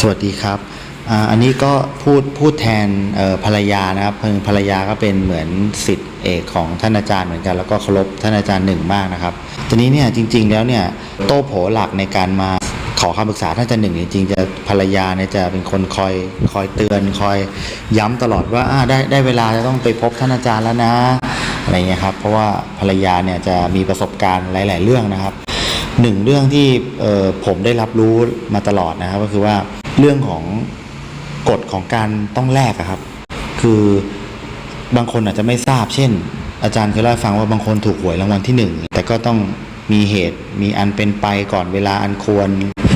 สวัสดีครับ อันนี้ก็พูดพูดแทนภรรยานะครับเพิ่งภรรยาก็เป็นเหมือนสิทธิ์เอกของท่านอาจารย์เหมือนกัน แล้วก็เคารพท่านอาจารย์หนึ่งมากนะครับ ทีนี้เนี่ยจริง ๆ แล้วเนี่ยโต้โผหลักในการมาขอคำปรึกษาท่านอาจารย์หนึ่งจริงๆจะภรรยาเนี่ยจะเป็นคนคอยคอยเตือนคอยย้ำตลอดว่าได้ได้เวลาจะต้องไปพบท่านอาจารย์แล้วนะอะไรเงี้ยครับเพราะว่าภรรยาเนี่ยจะมีประสบการณ์หลาย ๆ เรื่องนะครับหนึ่งเรื่องที่ผมได้รับรู้มาตลอดนะครับก็คือว่า เรื่องของกฎของการต้องแลกอะครับ คือบางคนอาจจะไม่ทราบ เช่น อาจารย์เคยเล่าให้ฟังว่าบางคนถูกหวยรางวัลที่หนึ่งแต่ก็ต้องมีเหตุมีอันเป็นไปก่อนเวลาอันควร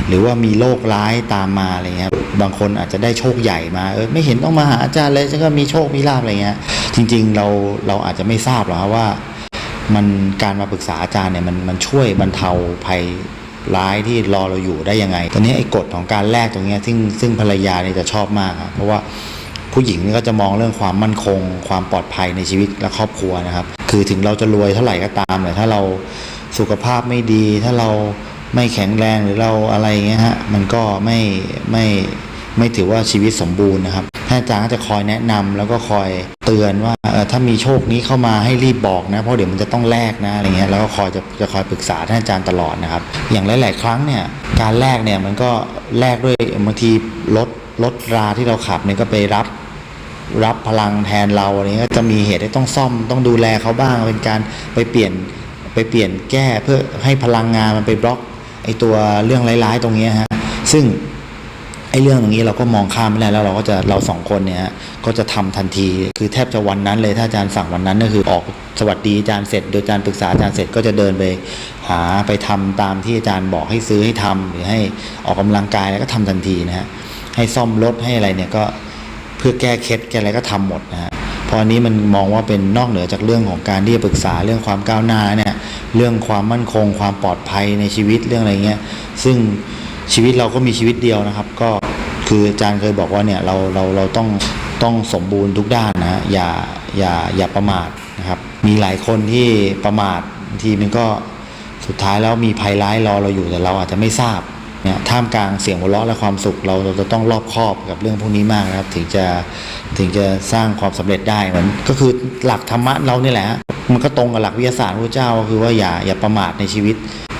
หรือว่ามีโรคร้ายตามมาอะไรเงี้ยบางคนอาจจะได้โชคใหญ่มาเออไม่เห็นต้องมาหาอาจารย์เลยฉันก็มีโชคมีลาภอะไรเงี้ยจริง ๆ เราเราอาจจะไม่ทราบหรอกครับว่า มันการมาปรึกษาอาจารย์เนี่ยมันมันช่วยบรรเทาภัย ร้ายที่รอเราอยู่ได้ยังไง ตอนนี้ไอ้กฎของการแลกตรงนี้ซึ่งซึ่งภรรยาเนี่ยจะชอบมากครับเพราะว่าผู้หญิงนี่ก็จะมองเรื่องความมั่นคง ความปลอดภัยในชีวิตและครอบครัวนะครับ คือถึงเราจะรวยเท่าไหร่ก็ตามแต่ถ้าเราสุขภาพไม่ดี ถ้าเราไม่แข็งแรงหรือเราอะไรเงี้ยฮะมันก็ไม่ไม่ ไม่ถือว่าชีวิตสมบูรณ์นะครับท่านอาจารย์ก็จะคอยแนะนำแล้วก็คอยเตือนว่าเออถ้ามีโชคนี้เข้ามาให้รีบบอกนะ เพราะเดี๋ยวมันจะต้องแลกนะอะไรเงี้ยแล้วก็คอยจะจะคอยปรึกษาท่านอาจารย์ตลอดนะครับ อย่างหลาย ๆ ครั้งเนี่ยการแลกเนี่ยมันก็แลกด้วยบางทีรถรถราที่เราขับเนี่ยก็ไปรับรับพลังแทนเราอะไรเงี้ยก็จะมีเหตุให้ต้องซ่อมต้องดูแลเขาบ้างเป็นการไปเปลี่ยนไปเปลี่ยนแก้เพื่อให้พลังงานมันไปบล็อกไอตัวเรื่องร้ายๆตรงนี้ฮะซึ่ง ไอ้เรื่องตรงนี้เราก็มองข้ามไม่ได้แล้วเราก็จะเราสองคนเนี่ยก็จะทำทันที คือแทบจะวันนั้นเลยถ้าอาจารย์สั่งวันนั้นก็คือออกสวัสดีอาจารย์เสร็จโดยอาจารย์ปรึกษาอาจารย์เสร็จก็จะเดินไปหาไปทำตามที่อาจารย์บอกให้ซื้อให้ทำหรือให้ออกกำลังกายแล้วก็ทำทันทีนะฮะให้ซ่อมรถให้อะไรเนี่ยก็เพื่อแก้เคล็ดแก้อะไรก็ทำหมดนะฮะพอันนี้มันมองว่าเป็นนอกเหนือจากเรื่องของการที่จะปรึกษาเรื่องความก้าวหน้าเนี่ยเรื่องความมั่นคง ความปลอดภัยในชีวิตเรื่องอะไรเงี้ยซึ่ง ชีวิตเราก็มีชีวิตเดียวนะครับ ก็คืออาจารย์เคยบอกว่าเนี่ยเราเราเราต้องต้องสมบูรณ์ทุกด้านนะฮะอย่าอย่าอย่าประมาทนะครับ มีหลายคนที่ประมาทบางทีมันก็สุดท้ายแล้วมีภัยร้ายรอเราอยู่แต่เราอาจจะไม่ทราบเนี่ยท่ามกลางเสียงหัวเราะและความสุขเราเราจะต้องรอบคอบกับเรื่องพวกนี้มากนะครับ ถึงจะถึงจะสร้างความสำเร็จได้เหมือนก็คือหลักธรรมะเราเนี่ยแหละฮะมันก็ตรงกับหลักวิทยาศาสตร์พระเจ้าก็คือว่าอย่าอย่าประมาทในชีวิต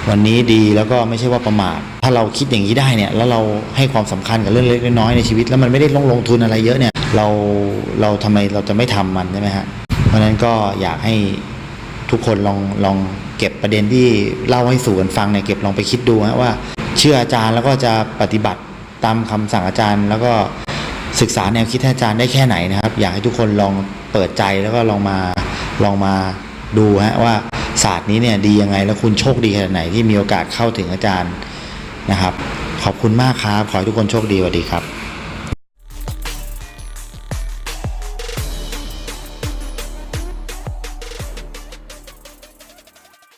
วันนี้ดีแล้วก็ไม่ใช่ว่าประมาทถ้าเราคิดอย่างนี้ได้เนี่ยแล้วเราให้ความสำคัญกับเรื่องเล็กน้อยในชีวิต แล้วมันไม่ได้ลงลงทุนอะไรเยอะเนี่ยเราเราทำไมเราจะไม่ทำมันใช่ไหมฮะเพราะฉะนั้นก็อยากให้ทุกคนลองลองเก็บประเด็นที่เล่าให้สู่กันฟังเนี่ยเก็บลองไปคิดดูฮะว่า เชื่ออาจารย์แล้วก็จะปฏิบัติตามคำสั่งอาจารย์ แล้วก็ศึกษาแนวคิดท่านอาจารย์ได้แค่ไหนนะครับ อยากให้ทุกคนลองเปิดใจแล้วก็ลองมาลองมาดูฮะว่า ศาสตร์นี้เนี่ยดียังไงแล้วคุณโชคดีขนาดไหนที่มีโอกาสเข้าถึงอาจารย์นะครับ ขอบคุณมากครับ ขอให้ทุกคนโชคดีสวัสดีครับ